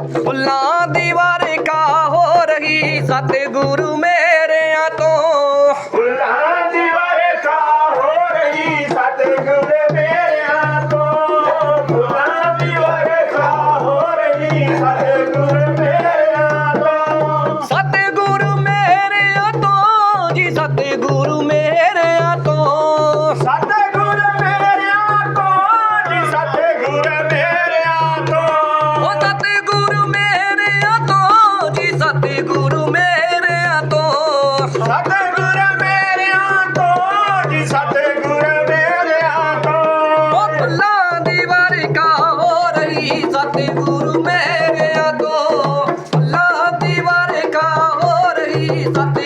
ਫੁੱਲਾਂ ਦੀ ਵਰਖਾ ਹੋ ਰਹੀ ਸਤਿਗੁਰੂ ਮੇਰਿਆਂ ਤੋਂ। ਫੁੱਲਾਂ ਦੀ ਵਰਖਾ ਹੋ ਰਹੀ ਸਤਿਗੁਰੂ ਮੇਰਿਆਂ ਤੋਂ। ਫੁੱਲਾਂ ਦੀ ਵਰਖਾ ਹੋ ਰਹੀ ਸਤਿਗੁਰੂ ਮੇਰਿਆਂ ਤੋਂ। ਸਤਿਗੁਰੂ ਮੇਰਿਆਂ ਤੋਂ ਜੀ ਸਤਿਗੁਰੂ Please,